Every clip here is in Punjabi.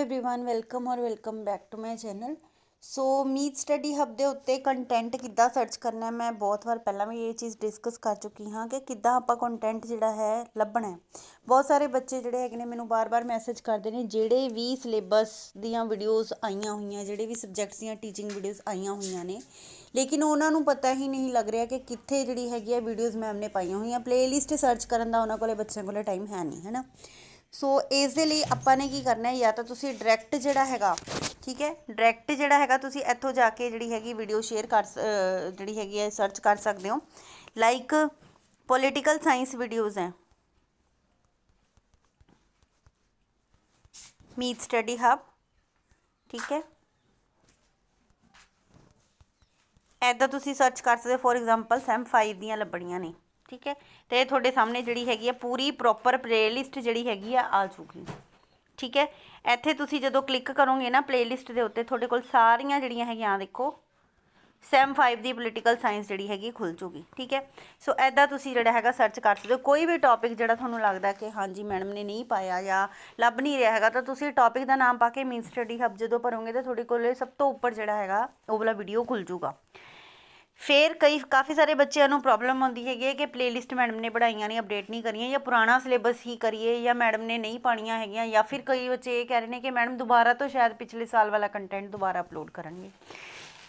एवरीवन ਵੈਲਕਮ ਔਰ welcome back to my channel so Meet study hub ਦੇ ਉੱਤੇ ਕੰਟੈਂਟ ਕਿੱਦਾਂ ਸਰਚ ਕਰਨਾ ਹੈ ਮੈਂ ਬਹੁਤ ਵਾਰ ਪਹਿਲਾਂ ਵੀ ਇਹ ਚੀਜ਼ ਡਿਸਕਸ ਕਰ ਚੁੱਕੀ ਹਾਂ ਕਿ ਕਿੱਦਾਂ ਆਪਾਂ ਕੰਟੈਂਟ ਜਿਹੜਾ ਹੈ ਲੱਭਣਾ ਹੈ ਬਹੁਤ ਸਾਰੇ ਬੱਚੇ ਜਿਹੜੇ ਹੈਗੇ ਨੇ ਮੈਨੂੰ ਬਾਰ-ਬਾਰ ਮੈਸੇਜ ਕਰਦੇ ਨੇ ਜਿਹੜੇ ਵੀ ਸਿਲੇਬਸ ਦੀਆਂ ਵੀਡੀਓਜ਼ ਆਈਆਂ ਹੋਈਆਂ ਜਿਹੜੇ ਵੀ ਸਬਜੈਕਟਸ ਦੀਆਂ ਟੀਚਿੰਗ ਵੀਡੀਓਜ਼ ਆਈਆਂ ਹੋਈਆਂ ਨੇ ਲੇਕਿਨ ਉਹਨਾਂ ਨੂੰ ਪਤਾ ਹੀ ਨਹੀਂ ਲੱਗ ਰਿਹਾ ਕਿ ਕਿੱਥੇ ਜਿਹੜੀ ਹੈਗੀ ਹੈ ਵੀਡੀਓਜ਼ ਮੈਮ ਨੇ ਪਾਈਆਂ ਹੋਈਆਂ ਪਲੇਲਿਸਟ ਸਰਚ ਕਰਨ ਦਾ ਉਹਨਾਂ ਕੋਲੇ ਬੱਚਿਆਂ ਕੋਲੇ ਟਾਈਮ ਹੈ ਨਹੀਂ ਹੈ ਨਾ ਸੋ ਇਸ ਦੇ ਲਈ ਆਪਾਂ ਨੇ ਕੀ ਕਰਨਾ ਹੈ, ਜਾਂ ਤਾਂ ਤੁਸੀਂ ਡਾਇਰੈਕਟ ਜਿਹੜਾ ਹੈਗਾ, ਠੀਕ ਹੈ ਡਾਇਰੈਕਟ ਜਿਹੜਾ ਹੈਗਾ ਤੁਸੀਂ ਇੱਥੋਂ ਜਾ ਕੇ ਜਿਹੜੀ ਹੈਗੀ ਵੀਡੀਓ ਸ਼ੇਅਰ ਕਰ ਜਿਹੜੀ ਹੈਗੀ ਹੈ ਸਰਚ ਕਰ ਸਕਦੇ ਹੋ। ਲਾਈਕ ਪੋਲੀਟੀਕਲ ਸਾਇੰਸ ਵੀਡੀਓਜ਼ ਹੈ। ਮੀਟ ਸਟੱਡੀ ਹਬ ਠੀਕ ਹੈ। ਐਦਾਂ ਤੁਸੀਂ ਸਰਚ ਕਰ ਸਕਦੇ ਹੋ ਫੋਰ ਐਗਜ਼ਾਮਪਲ ਸੈਮ 5 ਦੀਆਂ ਲੱਭਣੀਆਂ ਨੇ। ਠੀਕ ਹੈ? ਤੇ ਇਹ ਤੁਹਾਡੇ ਸਾਹਮਣੇ ਜਿਹੜੀ ਹੈਗੀ ਆ ਪੂਰੀ ਪ੍ਰੋਪਰ ਪਲੇਲਿਸਟ ਜਿਹੜੀ ਹੈਗੀ ਆ ਆ ਜੂਗੀ ਠੀਕ ਹੈ? ਇੱਥੇ ਤੁਸੀਂ ਜਦੋਂ ਕਲਿੱਕ ਕਰੋਗੇ ਨਾ ਪਲੇਲਿਸਟ ਦੇ ਉੱਤੇ, ਤੁਹਾਡੇ ਕੋਲ ਸਾਰੀਆਂ ਜਿਹੜੀਆਂ ਹੈਗੀਆਂ ਆ ਦੇਖੋ। ਸੈਮ 5 ਦੀ ਪੋਲੀਟੀਕਲ ਸਾਇੰਸ ਜਿਹੜੀ ਹੈਗੀ ਖੁੱਲ ਜੂਗੀ ਠੀਕ ਹੈ? ਸੋ ਐਦਾਂ ਤੁਸੀਂ ਜਿਹੜਾ ਹੈਗਾ ਸਰਚ ਕਰ ਸਕਦੇ ਹੋ। ਕੋਈ ਵੀ ਟੌਪਿਕ ਜਿਹੜਾ ਤੁਹਾਨੂੰ ਲੱਗਦਾ ਕਿ ਹਾਂਜੀ ਮੈਡਮ ਨੇ ਨਹੀਂ ਪਾਇਆ ਜਾਂ ਲੱਭ ਨਹੀਂ ਰਿਹਾ ਹੈਗਾ, ਤਾਂ ਤੁਸੀਂ ਟੌਪਿਕ ਦਾ ਨਾਮ ਪਾ ਕੇ ਮੀਨ ਸਟੱਡੀ ਹਬ ਜਦੋਂ ਭਰੋਗੇ ਤਾਂ ਤੁਹਾਡੇ ਕੋਲ ਸਭ ਤੋਂ ਉੱਪਰ ਜਿਹੜਾ ਹੈਗਾ, ਉਹ ਵਾਲਾ ਵੀਡੀਓ ਖੁੱਲ ਜੂਗਾ ਫਿਰ ਕਈ, ਕਾਫੀ ਸਾਰੇ ਬੱਚਿਆਂ ਨੂੰ ਪ੍ਰੋਬਲਮ ਆਉਂਦੀ ਹੈਗੀ ਹੈ ਕਿ ਪਲੇਲਿਸਟ ਮੈਡਮ ਨੇ ਬਣਾਈਆਂ ਨਹੀਂ ਅਪਡੇਟ ਨਹੀਂ ਕਰੀਆਂ ਜਾਂ ਪੁਰਾਣਾ ਸਿਲੇਬਸ ਹੀ ਕਰੀਏ ਜਾਂ ਮੈਡਮ ਨੇ ਨਹੀਂ ਪਾਣੀਆਂ ਹੈਗੀਆਂ ਜਾਂ ਫਿਰ ਕਈ ਬੱਚੇ ਇਹ ਕਹਿ ਰਹੇ ਨੇ ਕਿ ਮੈਡਮ ਦੁਬਾਰਾ ਤੋਂ ਸ਼ਾਇਦ ਪਿਛਲੇ ਸਾਲ ਵਾਲਾ ਕੰਟੈਂਟ ਦੁਬਾਰਾ ਅਪਲੋਡ ਕਰਨਗੇ।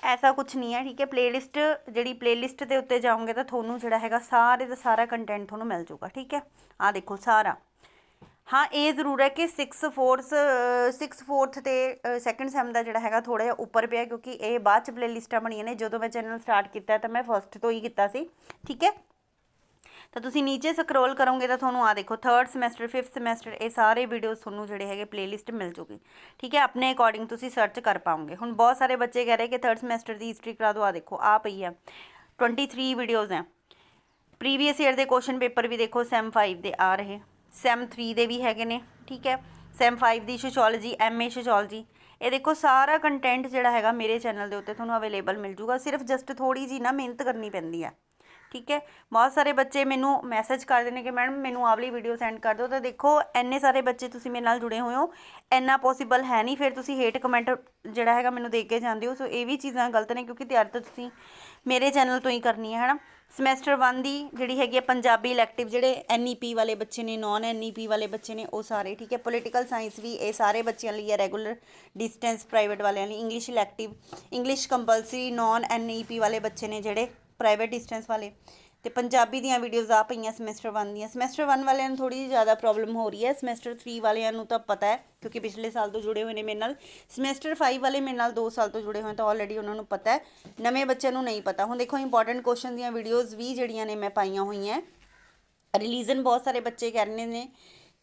ਐਸਾ ਕੁਝ ਨਹੀਂ ਹੈ, ਠੀਕ ਹੈ? ਪਲੇਲਿਸਟ ਜਿਹੜੀ ਪਲੇਲਿਸਟ ਦੇ ਉੱਤੇ ਜਾਓਗੇ ਤਾਂ ਤੁਹਾਨੂੰ ਜਿਹੜਾ ਹੈਗਾ ਸਾਰੇ ਦਾ ਸਾਰਾ ਕੰਟੈਂਟ ਤੁਹਾਨੂੰ ਮਿਲ ਜਾਊਗਾ, ਠੀਕ ਹੈ? ਆ ਦੇਖੋ ਸਾਰਾ। ਹਾਂ, ਇਹ ਜ਼ਰੂਰ ਹੈ ਕਿ 6 4th 6 4th ਤੇ ਸੈਕੰਡ ਸੈਮ ਦਾ ਜਿਹੜਾ ਹੈਗਾ ਥੋੜਾ ਜਿਹਾ ਉੱਪਰ ਪਿਆ ਕਿਉਂਕਿ ਇਹ ਬਾਅਦ ਚ ਪਲੇਲਿਸਟਾਂ ਬਣੀਆਂ ਨੇ। ਜਦੋਂ ਮੈਂ ਚੈਨਲ ਸਟਾਰਟ ਕੀਤਾ ਤਾਂ ਮੈਂ ਫਸਟ ਤੋਂ ਹੀ ਕੀਤਾ ਸੀ, ਠੀਕ ਹੈ? ਤਾਂ ਤੁਸੀਂ ਨੀਚੇ ਸਕਰੋਲ ਕਰੋਗੇ ਤਾਂ ਤੁਹਾਨੂੰ ਆ ਦੇਖੋ 3rd ਸਮੈਸਟਰ 5th ਸਮੈਸਟਰ ਇਹ ਸਾਰੇ ਵੀਡੀਓਜ਼ ਤੁਹਾਨੂੰ ਜਿਹੜੇ ਹੈਗੇ ਪਲੇਲਿਸਟ ਮਿਲ ਜੂਗੀ, ਠੀਕ ਹੈ? ਆਪਣੇ ਅਕੋਰਡਿੰਗ ਤੁਸੀਂ ਸਰਚ ਕਰ ਪਾਓਗੇ। ਹੁਣ ਬਹੁਤ ਸਾਰੇ ਬੱਚੇ ਕਹਿ ਰਹੇ ਕਿ 3rd ਸਮੈਸਟਰ ਦੀ ਹਿਸਟਰੀ ਕਰਾ ਦਿਓ ਆ ਦੇਖੋ ਆ ਪਈ ਹੈ 23 ਵੀਡੀਓਜ਼ ਹੈ ਪ੍ਰੀਵੀਅਸ ਈਅਰ ਦੇ ਕੁਐਸਚਨ ਪੇਪਰ ਵੀ ਦੇਖੋ ਸੈਮ 5 ਦੇ ਆ ਰਹੇ। ਸੈਮ 3 ਦੇ ਵੀ ਹੈਗੇ ਨੇ, ਠੀਕ ਹੈ? ਸੈਮ 5 ਦੀ ਸੋਸ਼ੀਓਲੋਜੀ ਐਮਏ ਸੋਸ਼ੀਓਲੋਜੀ ਇਹ ਦੇਖੋ ਸਾਰਾ ਕੰਟੈਂਟ ਜਿਹੜਾ ਹੈਗਾ ਮੇਰੇ ਚੈਨਲ ਦੇ ਉੱਤੇ ਤੁਹਾਨੂੰ ਅਵੇਲੇਬਲ ਮਿਲ ਜੂਗਾ, ਸਿਰਫ ਜਸਟ ਥੋੜੀ ਜੀ ਨਾ ਮਿਹਨਤ ਕਰਨੀ ਪੈਂਦੀ ਹੈ। ਠੀਕ ਹੈ? ਬਹੁਤ ਸਾਰੇ ਬੱਚੇ ਮੈਨੂੰ ਮੈਸੇਜ ਕਰਦੇ ਨੇ ਕਿ ਮੈਡਮ ਮੈਨੂੰ ਆਵਲੀ ਵੀਡੀਓ ਸੈਂਡ ਕਰ ਦਿਓ। ਤਾਂ ਦੇਖੋ ਐਨੇ ਸਾਰੇ ਬੱਚੇ ਤੁਸੀਂ ਮੇਰੇ ਨਾਲ ਜੁੜੇ ਹੋਏ ਹੋ। ਇੰਨਾ ਪੋਸੀਬਲ ਹੈ ਨਹੀਂ, ਫਿਰ ਤੁਸੀਂ ਹੇਟ ਕਮੈਂਟ ਜਿਹੜਾ ਹੈਗਾ ਮੈਨੂੰ ਦੇ ਕੇ ਜਾਂਦੇ ਹੋ। ਸੋ ਇਹ ਵੀ ਚੀਜ਼ਾਂ ਗਲਤ ਨੇ ਕਿਉਂਕਿ ਤਿਆਰ ਤਾਂ ਤੁਸੀਂ ਮੇਰੇ ਚੈਨਲ ਤੋਂ ਹੀ ਕਰਨੀ ਹੈ, ਹਨਾ? ਸਮੈਸਟਰ 1 ਦੀ ਜਿਹੜੀ ਹੈਗੀ ਹੈ ਪੰਜਾਬੀ ਇਲੈਕਟਿਵ ਜਿਹੜੇ ਐਨਈਪੀ ਵਾਲੇ ਬੱਚੇ ਨੇ ਨਾਨ ਐਨਈਪੀ ਵਾਲੇ ਬੱਚੇ ਨੇ, ਉਹ ਸਾਰੇ, ਠੀਕ ਹੈ? ਪੋਲੀਟੀਕਲ ਸਾਇੰਸ ਵੀ ਇਹ ਸਾਰੇ ਬੱਚਿਆਂ ਲਈ ਹੈ ਰੈਗੂਲਰ ਡਿਸਟੈਂਸ ਪ੍ਰਾਈਵੇਟ ਵਾਲਿਆਂ ਲਈ। English elective English compulsory non NEP ਵਾਲੇ ਬੱਚੇ ਨੇ ਜਿਹੜੇ ਪ੍ਰਾਈਵੇਟ ਡਿਸਟੈਂਸ ਵਾਲੇ। ਤੇ ਪੰਜਾਬੀ ਦੀਆਂ ਵੀਡੀਓਜ਼ ਆ ਪਈਆਂ ਸਮੈਸਟਰ 1 ਦੀਆਂ। ਸਮੈਸਟਰ 1 ਵਾਲਿਆਂ ਨੂੰ ਥੋੜੀ ਜਿਹੀ ਜ਼ਿਆਦਾ ਪ੍ਰੋਬਲਮ ਹੋ ਰਹੀ ਹੈ। ਸਮੈਸਟਰ 3 ਵਾਲਿਆਂ ਨੂੰ ਤਾਂ ਪਤਾ ਹੈ, ਕਿਉਂਕਿ ਪਿਛਲੇ ਸਾਲ ਤੋਂ ਜੁੜੇ ਹੋਏ ਨੇ ਮੇਰੇ ਨਾਲ। ਸਮੈਸਟਰ 5 ਵਾਲੇ ਮੇਰੇ ਨਾਲ 2 ਸਾਲ ਤੋਂ ਜੁੜੇ ਹੋਏ ਤਾਂ ਆਲਰੇਡੀ ਉਹਨਾਂ ਨੂੰ ਪਤਾ ਹੈ। ਨਵੇਂ ਬੱਚਿਆਂ ਨੂੰ ਨਹੀਂ ਪਤਾ। ਹੁਣ ਦੇਖੋ ਇੰਪੋਰਟੈਂਟ ਕੁਐਸਚਨ ਦੀਆਂ ਵੀਡੀਓਜ਼ ਵੀ ਜਿਹੜੀਆਂ ਨੇ ਮੈਂ ਪਾਈਆਂ ਹੋਈਆਂ ਰਿਲੀਜਨ ਬਹੁਤ ਸਾਰੇ ਬੱਚੇ ਕਹਿੰਦੇ ਨੇ।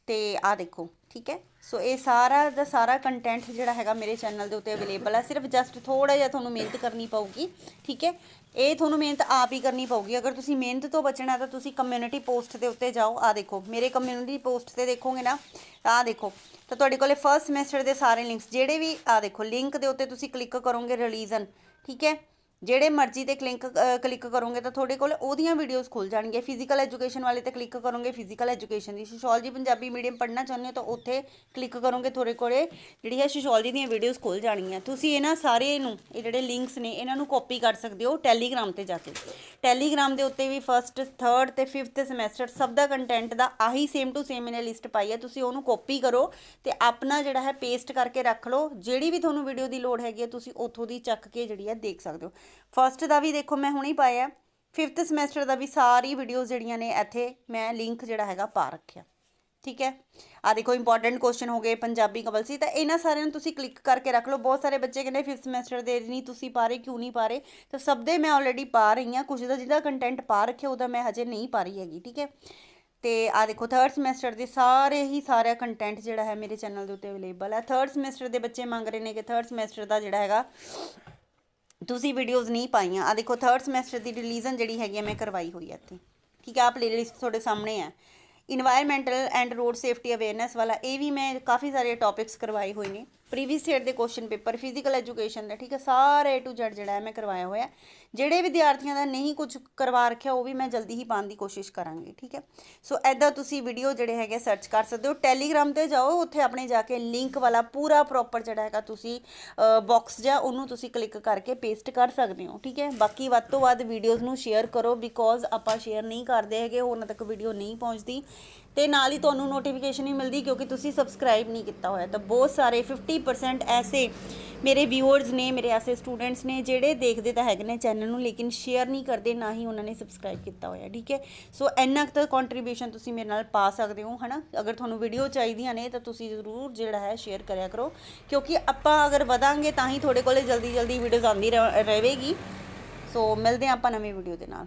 ਤੇ ਆ ਦੇਖੋ, ਠੀਕ ਹੈ? ਸੋ ਇਹ ਸਾਰਾ ਦਾ ਸਾਰਾ ਕੰਟੈਂਟ ਜਿਹੜਾ ਹੈਗਾ ਮੇਰੇ ਚੈਨਲ ਦੇ ਉੱਤੇ ਅਵੇਲੇਬਲ ਹੈ। ਸਿਰਫ ਜਸਟ ਥੋੜਾ ਜਿਹਾ ਤੁਹਾਨੂੰ ਮਿਹਨਤ ਕਰਨੀ ਪਊਗੀ, ਠੀਕ ਹੈ? ਇਹ ਤੁਹਾਨੂੰ ਮਿਹਨਤ ਆਪ ਹੀ ਕਰਨੀ ਪਊਗੀ। ਅਗਰ ਤੁਸੀਂ ਮਿਹਨਤ ਤੋਂ ਬਚਣਾ ਤਾਂ ਤੁਸੀਂ ਕਮਿਊਨਿਟੀ ਪੋਸਟ ਦੇ ਉੱਤੇ ਜਾਓ। ਆ ਦੇਖੋ, ਮੇਰੇ ਕਮਿਊਨਿਟੀ ਪੋਸਟ ਤੇ ਦੇਖੋਗੇ ਨਾ ਤਾਂ ਆ ਦੇਖੋ। ਤਾਂ ਤੁਹਾਡੇ ਕੋਲੇ ਫਰਸਟ ਸਮੈਸਟਰ ਦੇ ਸਾਰੇ ਲਿੰਕਸ ਜਿਹੜੇ ਵੀ ਆ ਦੇਖੋ ਲਿੰਕ ਦੇ ਉੱਤੇ ਤੁਸੀਂ ਕਲਿੱਕ ਕਰੋਗੇ ਰਿਲੀਜਨ ਠੀਕ ਹੈ? ਜਿਹੜੇ ਮਰਜ਼ੀ ਤੇ ਕਲਿੰਕ ਕਲਿੱਕ ਕਰੋਗੇ ਤਾਂ ਤੁਹਾਡੇ ਕੋਲ ਉਹਦੀਆਂ ਵੀਡੀਓਜ਼ ਖੁੱਲ ਜਾਣਗੀਆਂ। ਫਿਜ਼ੀਕਲ ਐਜੂਕੇਸ਼ਨ ਵਾਲੇ ਤੇ ਕਲਿੱਕ ਕਰੋਗੇ ਫਿਜ਼ੀਕਲ ਐਜੂਕੇਸ਼ਨ ਦੀ। ਸੋਸ਼ੀਓਲੋਜੀ ਪੰਜਾਬੀ ਮੀਡੀਅਮ ਪੜ੍ਹਨਾ ਚਾਹੁੰਦੇ ਹੋ ਤਾਂ ਉੱਥੇ ਕਲਿੱਕ ਕਰੋਗੇ, ਤੁਹਾਡੇ ਕੋਲੇ ਜਿਹੜੀ ਹੈ ਸੋਸ਼ੀਓਲੋਜੀ ਦੀਆਂ ਵੀਡੀਓਜ਼ ਖੁੱਲ ਜਾਣਗੀਆਂ। ਤੁਸੀਂ ਇਹਨਾਂ ਸਾਰੇ ਨੂੰ, ਇਹ ਜਿਹੜੇ ਲਿੰਕਸ ਨੇ, ਇਹਨਾਂ ਨੂੰ ਕਾਪੀ ਕਰ ਸਕਦੇ ਹੋ ਟੈਲੀਗ੍ਰਾਮ ਤੇ ਜਾ ਕੇ। ਟੈਲੀਗ੍ਰਾਮ ਦੇ ਉੱਤੇ ਵੀ ਫਰਸਟ ਥਰਡ ਤੇ ਫਿਫਥ ਸਮੈਸਟਰ ਸਭ ਦਾ ਕੰਟੈਂਟ ਦਾ ਆਹੀ ਸੇਮ ਟੂ ਸੇਮ ਇਹਨੇ ਲਿਸਟ ਪਾਈ ਹੈ ਤੁਸੀਂ ਉਹਨੂੰ ਕਾਪੀ ਕਰੋ ਤੇ ਆਪਣਾ ਜਿਹੜਾ ਹੈ ਪੇਸਟ ਕਰਕੇ ਰੱਖ ਲਓ। ਜਿਹੜੀ ਵੀ ਤੁਹਾਨੂੰ ਵੀਡੀਓ ਦੀ ਲੋੜ ਹੈਗੀ ਹੈ ਤੁਸੀਂ ਉੱਥੋਂ ਦੀ ਚੱਕ ਕੇ ਜਿਹੜੀ ਹੈ ਦੇਖ ਸਕਦੇ ਹੋ। ਫਸਟ ਦਾ ਵੀ ਦੇਖੋ, ਮੈਂ ਹੁਣੇ ਪਾਇਆ। ਫਿਫਥ ਸਮੈਸਟਰ ਦਾ ਵੀ ਸਾਰੀ ਵੀਡੀਓਜ਼ ਜਿਹੜੀਆਂ ਨੇ ਇੱਥੇ ਮੈਂ ਲਿੰਕ ਜਿਹੜਾ ਹੈਗਾ ਪਾ ਰੱਖਿਆ। ਠੀਕ ਹੈ? ਆ ਦੇਖੋ ਇੰਪੋਰਟੈਂਟ ਕੁਐਸਚਨ ਹੋ ਗਏ, ਪੰਜਾਬੀ ਕੰਪਲਸਰੀ ਤਾਂ ਇਹਨਾਂ ਸਾਰਿਆਂ ਨੂੰ ਤੁਸੀਂ ਕਲਿੱਕ ਕਰਕੇ ਰੱਖ ਲਓ। ਬਹੁਤ ਸਾਰੇ ਬੱਚੇ ਕਹਿੰਦੇ ਫਿਫਥ ਸਮੈਸਟਰ ਦੇ ਨਹੀਂ, ਤੁਸੀਂ ਪਾ ਰਹੇ, ਕਿਉਂ ਨਹੀਂ ਪਾ ਰਹੇ? ਤਾਂ ਸਭ ਦੇ ਮੈਂ ਆਲਰੇਡੀ ਪਾ ਰਹੀ ਹਾਂ। ਕੁਝ ਦਾ ਜਿਹਦਾ ਕੰਟੈਂਟ ਪਾ ਰੱਖਿਆ, ਉਹਦਾ ਮੈਂ ਹਜੇ ਨਹੀਂ ਪਾ ਰਹੀ ਹੈਗੀ, ਠੀਕ ਹੈ? ਤੇ ਆ ਦੇਖੋ ਥਰਡ ਸਮੈਸਟਰ ਦੇ ਸਾਰੇ ਹੀ ਸਾਰਾ ਕੰਟੈਂਟ ਜਿਹੜਾ ਹੈ ਮੇਰੇ ਚੈਨਲ ਦੇ ਉੱਤੇ ਅਵੇਲੇਬਲ ਹੈ। ਥਰਡ ਸਮੈਸਟਰ ਦੇ ਬੱਚੇ ਮੰਗ ਰਹੇ ਨੇ ਕਿ ਥਰਡ ਸਮੈਸਟਰ ਦਾ ਜਿਹੜਾ ਹੈਗਾ ਤੁਸੀਂ ਵੀਡੀਓਜ਼ ਨਹੀਂ ਪਾਈਆਂ। ਆ ਦੇਖੋ ਥਰਡ ਸਮੈਸਟਰ ਦੀ ਰਿਲੀਜ਼ਨ ਜਿਹੜੀ ਹੈਗੀ ਹੈ ਮੈਂ ਕਰਵਾਈ ਹੋਈ ਹੈ ਇੱਥੇ। ਠੀਕ ਹੈ ਆ ਪਲੇਲਿਸਟ ਤੁਹਾਡੇ ਸਾਹਮਣੇ ਹੈ environmental and road safety awareness ਵਾਲਾ, ਇਹ ਵੀ ਮੈਂ ਕਾਫੀ ਸਾਰੇ ਟੌਪਿਕਸ ਕਰਵਾਏ ਹੋਏ ਨੇ। ਪ੍ਰੀਵੀਅਸ ਈਅਰ ਦੇ ਕੁਐਸਚਨ ਪੇਪਰ ਫਿਜ਼ੀਕਲ ਐਜੂਕੇਸ਼ਨ ਦਾ, ਠੀਕ ਹੈ, ਸਾਰੇ A to Z ਜਿਹੜਾ ਹੈ, ਮੈਂ ਕਰਵਾਇਆ ਹੋਇਆ ਜਿਹੜੇ ਵਿਦਿਆਰਥੀਆਂ ਦਾ ਨਹੀਂ ਕੁਝ ਕਰਵਾ ਰੱਖਿਆ, ਉਹ ਵੀ ਮੈਂ ਜਲਦੀ ਹੀ ਪਾਉਣ ਦੀ ਕੋਸ਼ਿਸ਼ ਕਰਾਂਗੀ, ਠੀਕ ਹੈ। ਸੋ ਐਦਾਂ ਤੁਸੀਂ ਵੀਡੀਓ ਜਿਹੜੇ ਹੈਗੇ ਸਰਚ ਕਰ ਸਕਦੇ ਹੋ। ਟੈਲੀਗ੍ਰਾਮ ਤੇ ਜਾਓ, ਉੱਥੇ ਆਪਣੇ ਜਾ ਕੇ ਲਿੰਕ ਵਾਲਾ ਪੂਰਾ ਪ੍ਰੋਪਰ ਜਿਹੜਾ ਹੈਗਾ, ਤੁਸੀਂ ਬਾਕਸ ਜਾਂ ਉਹਨੂੰ ਤੁਸੀਂ ਕਲਿੱਕ ਕਰਕੇ ਪੇਸਟ ਕਰ ਸਕਦੇ ਹੋ, ਠੀਕ ਹੈ। ਬਾਕੀ ਵੱਧ ਤੋਂ ਵੱਧ ਵੀਡੀਓਜ਼ ਨੂੰ ਸ਼ੇਅਰ ਕਰੋ ਬਿਕੋਜ਼ ਆਪਾਂ ਸ਼ੇਅਰ ਨਹੀਂ ਕਰਦੇ ਹੈਗੇ, ਉਹਨਾਂ ਤੱਕ ਵੀਡੀਓ ਨਹੀਂ ਪਹੁੰਚਦੀ। ਤੇ ਨਾਲ ਹੀ ਤੁਹਾਨੂੰ ਨੋਟੀਫਿਕੇਸ਼ਨ ਵੀ ਮਿਲਦੀ ਕਿਉਂਕਿ ਤੁਸੀਂ ਸਬਸਕ੍ਰਾਈਬ ਨਹੀਂ ਕੀਤਾ ਹੋਇਆ। ਤਾਂ ਬਹੁਤ ਸਾਰੇ 50% ਐਸੇ ਮੇਰੇ ਵਿਊਅਰਸ ਨੇ, ਮੇਰੇ ਐਸੇ ਸਟੂਡੈਂਟਸ ਨੇ ਜਿਹੜੇ ਦੇਖਦੇ ਤਾਂ ਹੈਗੇ ਨੇ ਚੈਨਲ ਨੂੰ, ਲੇਕਿਨ ਸ਼ੇਅਰ ਨਹੀਂ ਕਰਦੇ, ਨਾ ਹੀ ਉਹਨਾਂ ਨੇ ਸਬਸਕ੍ਰਾਈਬ ਕੀਤਾ ਹੋਇਆ, ਠੀਕ ਹੈ? ਸੋ ਇੰਨਾ ਕੁ ਤਾਂ ਕੰਟਰੀਬਿਊਸ਼ਨ ਤੁਸੀਂ ਮੇਰੇ ਨਾਲ ਪਾ ਸਕਦੇ ਹੋ, ਹਨਾ? ਅਗਰ ਤੁਹਾਨੂੰ ਵੀਡੀਓ ਚਾਹੀਦੀਆਂ ਨੇ ਤਾਂ ਤੁਸੀਂ ਜ਼ਰੂਰ ਜਿਹੜਾ ਹੈ ਸ਼ੇਅਰ ਕਰਿਆ ਕਰੋ। ਕਿਉਂਕਿ ਆਪਾਂ ਅਗਰ ਵਧਾਂਗੇ ਤਾਂ ਹੀ ਤੁਹਾਡੇ ਕੋਲੇ ਜਲਦੀ ਜਲਦੀ ਵੀਡੀਓਜ਼ ਆਉਂਦੀ ਰਹ- ਰਹੇਗੀ। ਸੋ ਮਿਲਦੇ ਹਾਂ ਆਪਾਂ ਨਵੀਂ ਵੀਡੀਓ ਦੇ ਨਾਲ।